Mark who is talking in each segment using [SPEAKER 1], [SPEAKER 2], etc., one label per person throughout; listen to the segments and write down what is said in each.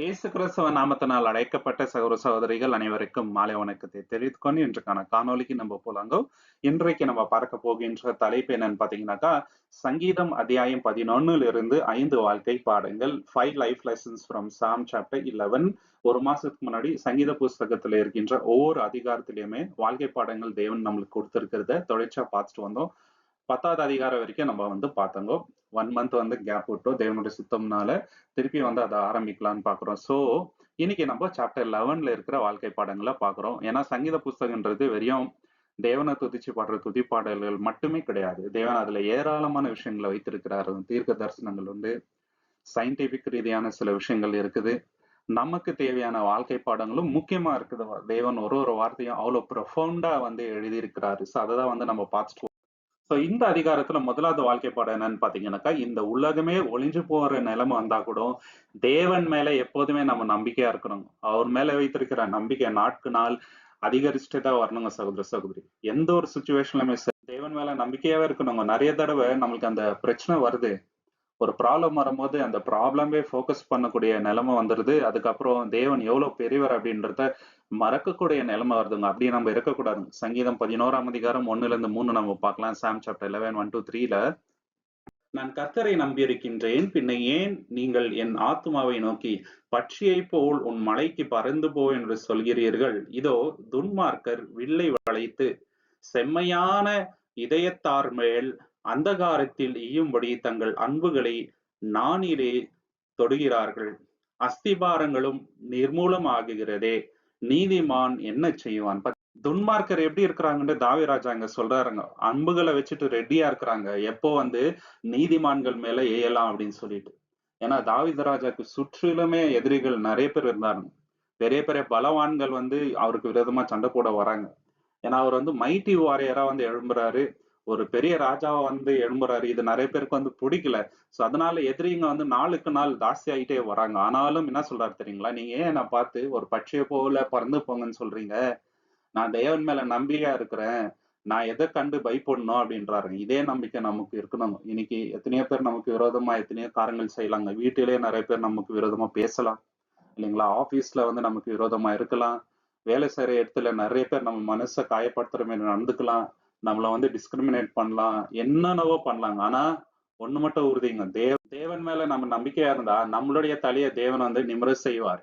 [SPEAKER 1] இயேசு கிறிஸ்தவ நாமத்தினால் அழைக்கப்பட்ட சகோதர சகோதரிகள் அனைவருக்கும் மாலை வணக்கத்தை தெரிவித்துக் கொண்டு இன்றைக்கான காணொலிக்கு நம்ம போலாங்க. இன்றைக்கு நம்ம பார்க்க போகின்ற தலைப்பு என்னன்னு பாத்தீங்கன்னாக்கா சங்கீதம் அத்தியாயம் பதினொன்னுல இருந்து ஐந்து வாழ்க்கை பாடங்கள் five life lessons from Sam chapter eleven ஒரு மாசத்துக்கு முன்னாடி சங்கீத புஸ்தகத்துல இருக்கின்ற ஒவ்வொரு அதிகாரத்திலயுமே வாழ்க்கை பாடங்கள் தேவன் நம்மளுக்கு கொடுத்திருக்கிறத தொடர்ச்சியா பார்த்துட்டு வந்தோம். பத்தாவது அதிகாரம் வரைக்கும் நம்ம வந்து பார்த்தோங்க ஒன் மந்த் வந்து கேப் விட்டோம். தேவனுடைய சுத்தம்னால திருப்பி வந்து அதை ஆரம்பிக்கலாம்னு பாக்குறோம் ஸோ இன்னைக்கு நம்ம சாப்டர் லெவன்ல இருக்கிற வாழ்க்கை பாடங்களை பாக்குறோம் ஏன்னா சங்கீத புஸ்தகன்றது வெறும் தேவனை துதிச்சு பாடுற துதி பாடல்கள் மட்டுமே கிடையாது. தேவன் அதுல ஏராளமான விஷயங்களை வைத்திருக்கிறாரு. தீர்க்க தரிசனங்கள் உண்டு. சயின்டிபிக் ரீதியான சில விஷயங்கள் இருக்குது. நமக்கு தேவையான வாழ்க்கை பாடங்களும் முக்கியமா இருக்குது. தேவன் ஒரு ஒரு வார்த்தையும் அவ்வளவு ப்ரொஃபவுண்டா வந்து எழுதியிருக்கிறாரு. ஸோ அதை தான் வந்து நம்ம பார்த்துட்டு ஸோ இந்த அதிகாரத்துல முதலாவது வாழ்க்கை பாடம் என்னன்னு பாத்தீங்கன்னாக்கா இந்த உலகமே ஒளிஞ்சு போற நிலைமை வந்தா கூட தேவன் மேல எப்போதுமே நம்ம நம்பிக்கையா இருக்கணும். அவர் மேல வைத்திருக்கிற நம்பிக்கை நாட்கு நாள் அதிகரிச்சுட்டே தான் வரணுங்க சகோதர சகோதரி. எந்த ஒரு சுச்சுவேஷன்லயுமே தேவன் மேல நம்பிக்கையாவே இருக்கணுங்க. நிறைய தடவை நம்மளுக்கு அந்த பிரச்சனை வருது. ஒரு ப்ராப்ளம் வரும்போது அந்த ப்ராப்ளமே ஃபோக்கஸ் பண்ணக்கூடிய நிலைமை வந்துடுது அதுக்கப்புறம் தேவன் எவ்வளோ பெரியவர் அப்படின்றத மறக்கக்கூடிய நிலைமை வருதுங்க. அப்படியே நம்ம இருக்கக்கூடாதுங்க. சங்கீதம் பதினோராம் அதிகாரம் ஒன்னுல இருந்து மூணு நம்ம பார்க்கலாம். Sam chapter eleven one two த்ரீல நான் கர்த்தரை நம்பியிருக்கின்றேன். பின்ன ஏன் நீங்கள் என் ஆத்மாவை நோக்கி பட்சியை போல் உன் மலைக்கு பறந்து போ என்று சொல்கிறீர்கள்? இதோ துன்மார்க்கர் வில்லை வளைத்து செம்மையான இதயத்தார் மேல் அந்தகாரத்தில் ஈயும்படி தங்கள் அன்புகளை நானிலே தொடுகிறார்கள். அஸ்திபாரங்களும் நிர்மூலமாகுகிறதே. நீதிமான் என்ன செய்வான்? துன்மார்க்கர் எப்படி இருக்கிறாங்கன்னு தாவிராஜா அங்க சொல்றாருங்க. அன்புகளை வச்சுட்டு ரெடியா இருக்கிறாங்க. எப்போ வந்து நீதிமான்கள் மேல ஏயலாம் அப்படின்னு சொல்லிட்டு. ஏன்னா தாவிதராஜாக்கு சுற்றிலுமே எதிரிகள் நிறைய பேர் இருந்தாருங்க பெரிய பெரிய பலவான்கள் வந்து அவருக்கு விரோதமா சண்டை போட வராங்க. ஏன்னா அவர் வந்து மைட்டி வாரியரா வந்து எழும்புறாரு. ஒரு பெரிய ராஜாவை வந்து எழும்புறாரு. இது நிறைய பேருக்கு வந்து பிடிக்கல. ஸோ அதனால எதிரிங்க வந்து நாளுக்கு நாள் ஜாஸ்தி ஆகிட்டே வராங்க. ஆனாலும் என்ன சொல்றாரு தெரியுங்களா? நீங்க ஏன் நான் பார்த்து ஒரு பட்சியை போல பறந்து போங்கன்னு சொல்றீங்க? நான் தேவன் மேல நம்பிக்கையா இருக்கிறேன். நான் எதை கண்டு பயப்படணும் அப்படின்றாரு. இதே நம்பிக்கை நமக்கு இருக்கணும். இன்னைக்கு எத்தனையோ பேர் நமக்கு விரோதமா எத்தனையோ காரங்கள் செய்யலாங்க. வீட்டிலேயே நிறைய பேர் நமக்கு விரோதமா பேசலாம். இல்லைங்களா? ஆபீஸ்ல வந்து நமக்கு விரோதமா இருக்கலாம். வேலை செய்யற இடத்துல நிறைய பேர் நம்ம மனசை காயப்படுத்துற மாதிரி நடந்துக்கலாம். நம்மள வந்து டிஸ்கிரிமினேட் பண்ணலாம் என்னென்னவோ பண்ணலாங்க. ஆனா ஒண்ணு மட்டும் உறுதிங்க. தேவ தேவன் மேல நம்ம நம்பிக்கையா இருந்தா நம்மளுடைய தலையை தேவன் வந்து நிமிர செய்வார்.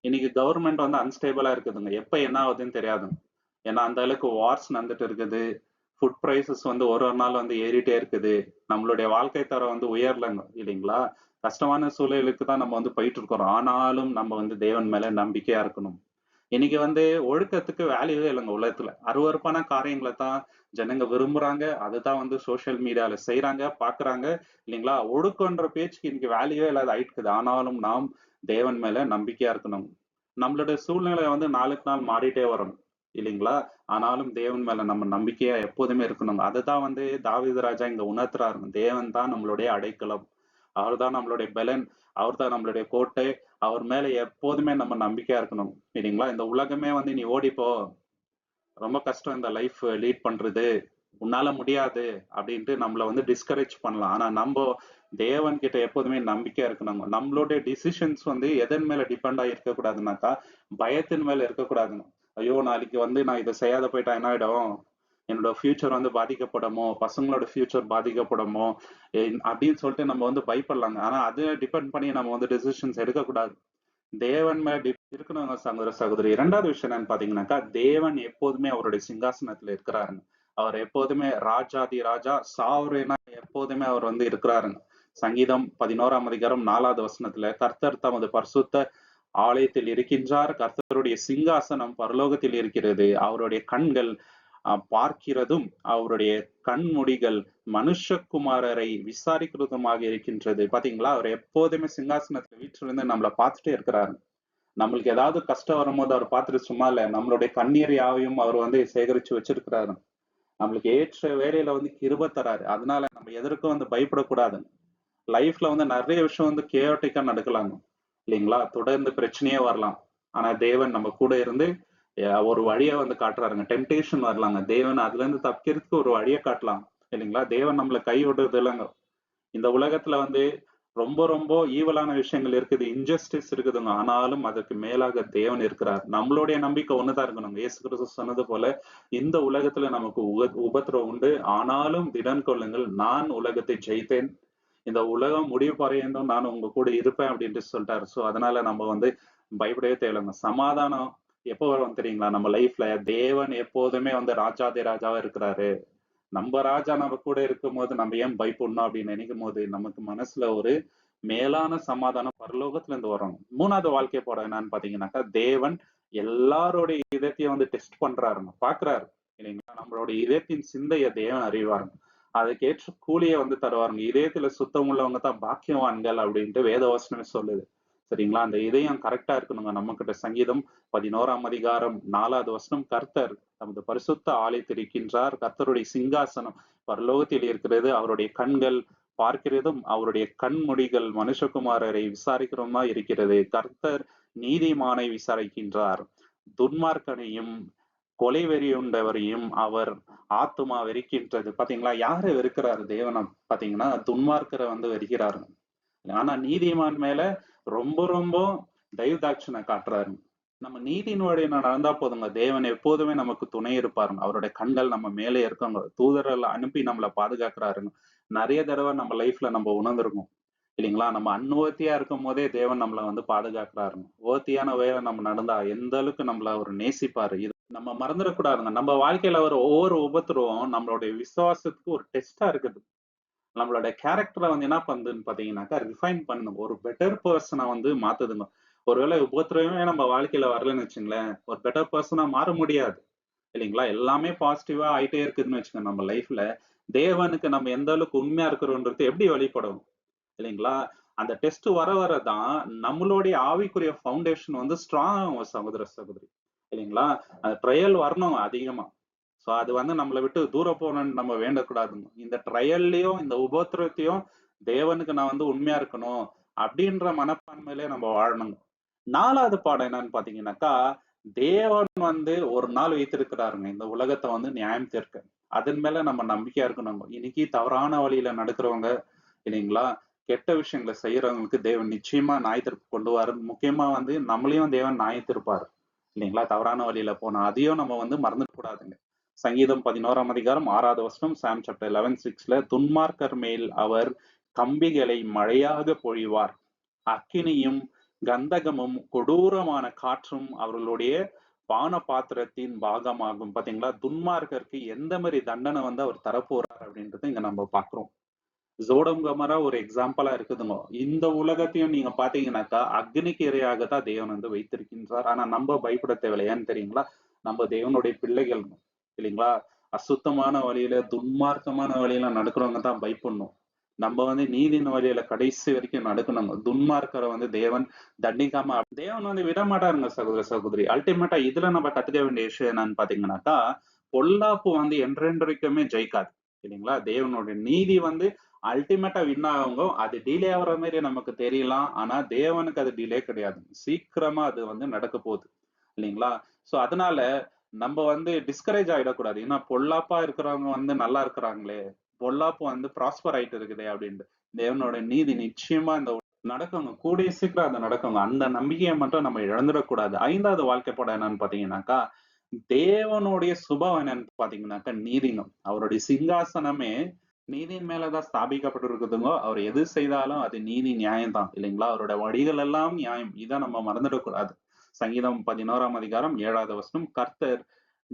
[SPEAKER 1] இன்னைக்கு கவர்மெண்ட் வந்து அன்ஸ்டேபிளா இருக்குதுங்க. எப்ப என்ன ஆகுதுன்னு தெரியாதுங்க. ஏன்னா அந்த அளவுக்கு வார்ஸ் நடந்துட்டு இருக்குது. ஃபுட் ப்ரைசஸ் வந்து ஒரு ஒரு நாள் வந்து ஏறிட்டே இருக்குது. நம்மளுடைய வாழ்க்கை தரம் வந்து உயரலங்க இல்லைங்களா? கஷ்டமான சூழலுக்கு தான் நம்ம வந்து போயிட்டு இருக்கிறோம். ஆனாலும் நம்ம வந்து தேவன் மேல நம்பிக்கையா இருக்கணும். இன்னைக்கு வந்து ஒழுக்கத்துக்கு வேல்யூவே இல்லைங்க உலகத்துல. அருவறுப்பான காரியங்களை தான் ஜனங்க விரும்புறாங்க. அதுதான் வந்து சோசியல் மீடியால செய்யறாங்க பாக்குறாங்க. இல்லைங்களா? ஒழுக்கன்ற பேச்சுக்கு இன்னைக்கு வேல்யூவே இல்லாத ஆயிட்டுக்குது. ஆனாலும் நாம் தேவன் மேல நம்பிக்கையா இருக்கணும். நம்மளுடைய சூழ்நிலை வந்து நாளுக்கு நாள் மாறிட்டே வரும். இல்லைங்களா? ஆனாலும் தேவன் மேல நம்ம நம்பிக்கையா எப்போதுமே இருக்கணும். அதுதான் வந்து தாவித ராஜா இங்க உணர்த்துறாரு தேவன் தான் நம்மளுடைய அடைக்கலம். அவர் தான் நம்மளுடைய பலன். அவர் தான் நம்மளுடைய கோட்டை. அவர் மேல எப்போதுமே நம்ம நம்பிக்கையா இருக்கணும். இல்லைங்களா இந்த உலகமே வந்து நீ ஓடிப்போ ரொம்ப கஷ்டம் இந்த லைஃப் லீட் பண்றது. உன்னால முடியாது அப்படின்ட்டு நம்மள வந்து டிஸ்கரேஜ் பண்ணலாம். ஆனா நம்ம தேவன் கிட்ட எப்போதுமே நம்பிக்கையா இருக்கணும். நம்மளுடைய டிசிஷன்ஸ் வந்து எதன் மேல டிபெண்ட் ஆகி இருக்கக்கூடாதுனாக்கா பயத்தின் மேல இருக்கக்கூடாதுங்க. ஐயோ நாளைக்கு வந்து நான் இதை செய்யாத போயிட்டா என்ன ஆயிடும்? என்னோட ஃபியூச்சர் வந்து பாதிக்கப்படுமோ பசங்களோட ஃபியூச்சர் பாதிக்கப்படுமோ அப்படின்னு சொல்லிட்டு நம்ம வந்து பயப்படலாங்க. ஆனா அது டிபெண்ட் பண்ணி நம்ம வந்து டெசிஷன்ஸ் எடுக்கக்கூடாது. தேவன் மேல இருக்கணுங்க சகோதர சகோதரி. இரண்டாவது விஷயம் என்னன்னு பாத்தீங்கன்னாக்கா தேவன் எப்போதுமே அவருடைய சிங்காசனத்துல இருக்கிறாருங்க. அவர் எப்போதுமே ராஜாதி ராஜா சாவரேனா எப்போதுமே அவர் வந்து இருக்கிறாருங்க. சங்கீதம் பதினோராம் அதிகாரம் நாலாவது வசனத்துல கர்த்தர் தமது பரிசுத்த ஆலயத்தில் இருக்கின்றார். கர்த்தருடைய சிங்காசனம் பரலோகத்தில் இருக்கிறது. அவருடைய கண்கள் பார்க்கிறதும் அவருடைய கண்முடிகள் மனுஷகுமாரரை விசாரிக்கிறதுமாக இருக்கின்றது. பாத்தீங்களா? அவர் எப்போதுமே சிங்காசனத்துல வீட்டிலிருந்து நம்மளை பார்த்துட்டே இருக்கிறாரு. நம்மளுக்கு ஏதாவது கஷ்டம் வரும்போது அவர் பார்த்துட்டு சும்மா இல்ல நம்மளுடைய கண்ணீர் யாவையும் அவர் வந்து சேகரிச்சு வச்சிருக்கிறாரு. நம்மளுக்கு ஏற்ற வேலையில வந்து கிருப தராரு. அதனால நம்ம எதற்கும் வந்து பயப்படக்கூடாது. லைஃப்ல வந்து நிறைய விஷயம் வந்து கேட்டிக்கா நடக்கலாங்க. இல்லைங்களா? தொடர்ந்து பிரச்சனையே வரலாம். ஆனா தேவன் நம்ம கூட இருந்து ஒரு வழியை வந்து காட்டுறாருங்க. டெம்டேஷன் வரலாங்க. தேவன் அதுல இருந்து தப்பிக்கிறதுக்கு ஒரு வழியை காட்டலாம். இல்லைங்களா? தேவன் நம்மளை கை விடுறது இல்லைங்க. இந்த உலகத்துல வந்து ரொம்ப ரொம்ப ஈவலான விஷயங்கள் இருக்குது. இன்ஜஸ்டிஸ் இருக்குதுங்க. ஆனாலும் அதற்கு மேலாக தேவன் இருக்கிறார். நம்மளுடைய நம்பிக்கை ஒண்ணுதான் இருக்கணும். இயேசு கிறிஸ்து சொன்னது போல இந்த உலகத்துல நமக்கு உக உபத்திரம் உண்டு. ஆனாலும் திடன் கொள்ளுங்கள். நான் உலகத்தை ஜெயித்தேன். இந்த உலகம் முடிவு பறையந்தும் நான் உங்க கூட இருப்பேன் அப்படின்ட்டு சொல்லிட்டாரு. சோ அதனால நம்ம வந்து பயப்படவே தேவையில்லைங்க. சமாதானம் எப்போ வரும் தெரியுங்களா? நம்ம லைஃப்ல தேவன் எப்போதுமே வந்து ராஜாதி ராஜாவா இருக்கிறாரு. நம்ம ராஜா நம்ம கூட இருக்கும் போது நம்ம ஏன் பயப்படணும் அப்படின்னு நினைக்கும் போது நமக்கு மனசுல ஒரு மேலான சமாதானம் பரலோகத்துல இருந்து வரணும் மூணாவது வாழ்க்கை போட என்னன்னு பாத்தீங்கன்னாக்கா தேவன் எல்லாருடைய இதயத்தையும் வந்து டெஸ்ட் பண்றாருங்க. பாக்குறாரு. இல்லைங்களா? நம்மளோட இதயத்தின் சிந்தைய தேவன் அறிவாருங்க அதுக்கேற்ற கூலியை வந்து தருவாருங்க. இதயத்துல சுத்தம் உள்ளவங்க தான் பாக்கியவான்கள் அப்படின்ட்டு வேதவசனமே சொல்லுது. சரிங்களா? அந்த இதயம் கரெக்டா இருக்கணுங்க. நம்ம கிட்ட சங்கீதம் பதினோராம் அதிகாரம் நாலாவது வசனம் கர்த்தர் நமது பரிசுத்த ஆலயத்தில் இருக்கின்றார் கர்த்தருடைய சிங்காசனம் பரலோகத்தில் இருக்கிறது. அவருடைய கண்கள் பார்க்கிறதும் அவருடைய கண்மொழிகள் மனுஷகுமாரரை விசாரிக்கிறோமா இருக்கிறது. கர்த்தர் நீதிமானை விசாரிக்கின்றார். துன்மார்க்கனையும் கொலை வெறியுண்டவரையும் அவர் ஆத்துமா வெறிக்கின்றது பாத்தீங்களா? யாரு வெறுக்கிறாரு தேவனம் பாத்தீங்கன்னா துன்மார்க்கரை வந்து வெறுக்கிறாரு ஆனா நீதிமான் மேல ரொம்ப ரொம்ப தயவுதாட்சணை காட்டுறாரு. நம்ம நீதியின் வழி நடந்தா போதுங்க. தேவன் எப்போதுமே நமக்கு துணை இருப்பாருங்க. அவருடைய கண்கள் நம்ம மேலே இருக்காங்க. தூதரில் அனுப்பி நம்மளை பாதுகாக்கிறாருங்க. நிறைய தடவை நம்ம லைஃப்ல நம்ம உணர்ந்துருக்கோம். இல்லைங்களா? நம்ம அன்னுவத்தியா இருக்கும் போதே தேவன் நம்மளை வந்து பாதுகாக்கிறாருங்க. ஓத்தியான வேலை நம்ம நடந்தா எந்த அளவுக்கு நம்மள அவர் நேசிப்பாரு? இது நம்ம மறந்துடக்கூடாதுங்க. நம்ம வாழ்க்கையில வர ஒவ்வொரு உபத்திரவும் நம்மளுடைய விசுவாசத்துக்கு ஒரு டெஸ்டா இருக்குது. நம்மளோட கேரக்டரை வந்து என்ன பண்ணுதுன்னு பார்த்தீங்கன்னாக்கா ரிஃபைன் பண்ணணும். ஒரு பெட்டர் பர்சனை வந்து மாத்துதுங்க. ஒருவேளை உபத்திரமே நம்ம வாழ்க்கையில வரலன்னு வச்சுங்களேன் ஒரு பெட்டர் பர்சனா மாற முடியாது. இல்லைங்களா? எல்லாமே பாசிட்டிவா ஆயிட்டே இருக்குதுன்னு வச்சுக்கோங்க நம்ம லைஃப்ல தேவனுக்கு நம்ம எந்த அளவுக்கு உண்மையா இருக்கிறோன்றது எப்படி வழிபடும் இல்லைங்களா? அந்த டெஸ்ட் வர வரதான் நம்மளுடைய ஆவிக்குரிய ஃபவுண்டேஷன் வந்து ஸ்ட்ராங் ஆகும் சகோதர சகோதரி. இல்லைங்களா? அந்த ட்ரையல் வரணும் அதிகமா. ஸோ அது வந்து நம்மளை விட்டு தூர போகணும்னு நம்ம வேண்டக்கூடாதுங்க. இந்த ட்ரையல்லையும் இந்த உபத்திரத்தையும் தேவனுக்கு நான் வந்து உண்மையா இருக்கணும் அப்படின்ற மனப்பான்மையிலே நம்ம வாழணுங்க. நாலாவது பாடம் என்னன்னு பாத்தீங்கன்னாக்கா தேவன் வந்து ஒரு நாள் வைத்திருக்கிறாருங்க. இந்த உலகத்தை வந்து நியாயம் தீர்க்க. அதன் மேல நம்ம நம்பிக்கையா இருக்கணும் இன்னைக்கு தவறான வழியில நடக்கிறவங்க இல்லைங்களா? கெட்ட விஷயங்களை செய்யறவங்களுக்கு தேவன் நிச்சயமா நியாய கொண்டு வர முக்கியமா வந்து நம்மளையும் தேவன் நியாயத்திருப்பாரு இல்லைங்களா? தவறான வழியில போனா அதையும் நம்ம வந்து மறந்துட கூடாதுங்க. சங்கீதம் பதினோராம் அதிகாரம் ஆறாவது வருஷம் சாம் சாப்டர் லெவன் சிக்ஸ்ல துன்மார்க்கர் மேல் அவர் கம்பிகளை மழையாக பொழிவார். அக்கினியும் கந்தகமும் கொடூரமான காற்றும் அவர்களுடைய பான பாத்திரத்தின் பாகமாகும். பாத்தீங்களா? துன்மார்க்கருக்கு எந்த மாதிரி தண்டனை வந்து அவர் தரப்போறார் அப்படின்றத இங்க நம்ம பாக்குறோம். ஜோடம் கமரா ஒரு எக்ஸாம்பிளா இருக்குதுங்க. இந்த உலகத்தையும் நீங்க பாத்தீங்கன்னாக்கா அக்னிக்கு இரையாக தான் தேவன் வந்து வைத்திருக்கின்றார். ஆனா நம்ம பயப்பட தேவையில்லையான்னு தெரியுங்களா? நம்ம தேவனுடைய பிள்ளைகள். இல்லைங்களா? அசுத்தமான வழியில துன்மார்க்கமான வழியில நடக்கிறவங்க தான் பயப்படணும். நம்ம வந்து நீதியின் வழியில கடைசி வரைக்கும் நடக்கணும். துன்மார்க்கரை வந்து தேவன் தண்டிக்காம தேவன் வந்து விட மாட்டாருங்க சகோதர சகோதரி. அல்டிமேட்டா இதுல நம்ம கத்துக்க வேண்டிய விஷயம் என்னன்னு பாத்தீங்கன்னாக்கா பொல்லாப்பு வந்து என்றென்றைக்குமே ஜெயிக்காது. இல்லைங்களா? தேவனுடைய நீதி வந்து அல்டிமேட்டா வின் ஆகுங்க அது டிலே ஆகிற மாதிரி நமக்கு தெரியலாம். ஆனா தேவனுக்கு அது டிலே கிடையாது. சீக்கிரமா அது வந்து நடக்க போகுது. இல்லைங்களா? சோ அதனால நம்ம வந்து டிஸ்கரேஜ் ஆகிடக்கூடாது ஏன்னா பொல்லாப்பா இருக்கிறவங்க வந்து நல்லா இருக்கிறாங்களே பொல்லாப்பு வந்து ப்ராஸ்பர் ஆயிட்டு இருக்குதே அப்படின்ட்டு. தேவனோட நீதி நிச்சயமா இந்த நடக்கவங்க கூடிய சீக்கிரம் அதை நடக்கவங்க அந்த நம்பிக்கையை மட்டும் நம்ம இழந்துடக்கூடாது. ஐந்தாவது வாழ்க்கை படம் என்னன்னு பாத்தீங்கன்னாக்கா தேவனுடைய சுபம் என்னன்னு பாத்தீங்கன்னாக்கா நீதினம் அவருடைய சிங்காசனமே நீதியின் மேலதான் ஸ்தாபிக்கப்பட்டிருக்குதுங்க. அவர் எது செய்தாலும் அது நீதி நியாயம் தான் இல்லைங்களா? அவரோட வழிகள் எல்லாம் நியாயம். இதை நம்ம மறந்துடக்கூடாது. சங்கீதம் பதினோராம் அதிகாரம் ஏழாவது வசனம் கர்த்தர்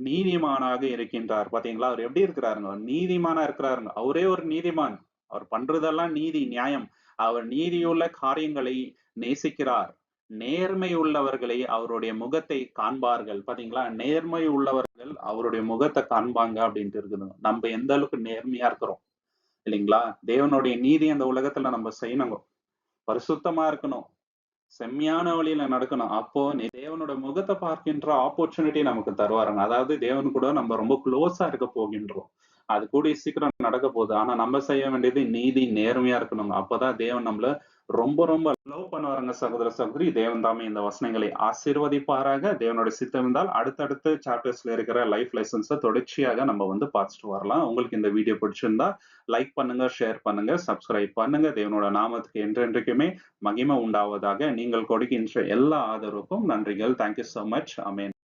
[SPEAKER 1] நீதிமானாக இருக்கின்றார். பாத்தீங்களா? அவர் எப்படி இருக்கிறாருங்க? நீதிமானா இருக்கிறாருங்க. அவரே ஒரு நீதிமான். அவர் பண்றதெல்லாம் நீதி நியாயம். அவர் நீதியுள்ள காரியங்களை நேசிக்கிறார். நேர்மை உள்ளவர்களை அவருடைய முகத்தை காண்பார்கள். பாத்தீங்களா? நேர்மை உள்ளவர்கள் அவருடைய முகத்தை காண்பாங்க அப்படின்ட்டு இருக்குது நம்ம எந்த அளவுக்கு நேர்மையா இருக்கிறோம்? இல்லைங்களா? தேவனுடைய நீதி அந்த உலகத்துல நம்ம செய்யணுங்க. பரிசுத்தமா இருக்கணும். செம்மையான வழியில நடக்கணும். அப்போ தேவனோட முகத்தை பார்க்கின்ற ஆப்பர்ச்சுனிட்டி நமக்கு தருவாருங்க. அதாவது தேவன் கூட நம்ம ரொம்ப க்ளோஸா இருக்க போகின்றோம். அது கூடிய சீக்கிரம் நடக்க போகுது. ஆனா நம்ம செய்ய வேண்டியது நீதி நேர்மையா இருக்கணுங்க. அப்பதான் தேவன் நம்மள ரொம்ப ரொம்ப லவ் பண்ணுவாருங்க சகோதர சகோதரி. தேவன் தாமே இந்த வசனங்களை ஆசீர்வதிப்பாராக. தேவனோட சித்தம் இருந்தால் அடுத்தடுத்த சாப்டர்ஸ்ல இருக்கிற லைஃப் லெசன்ஸை தொடர்ச்சியாக நம்ம வந்து பார்த்துட்டு வரலாம். உங்களுக்கு இந்த வீடியோ பிடிச்சிருந்தா லைக் பண்ணுங்க ஷேர் பண்ணுங்க சப்ஸ்கிரைப் பண்ணுங்க. தேவனோட நாமத்துக்கு என்றென்றைக்குமே மகிமை உண்டாவதாக. நீங்கள் கொடுக்கின்ற எல்லா ஆதரவுக்கும் நன்றிகள். தேங்க்யூ ஸோ மச் அமேன்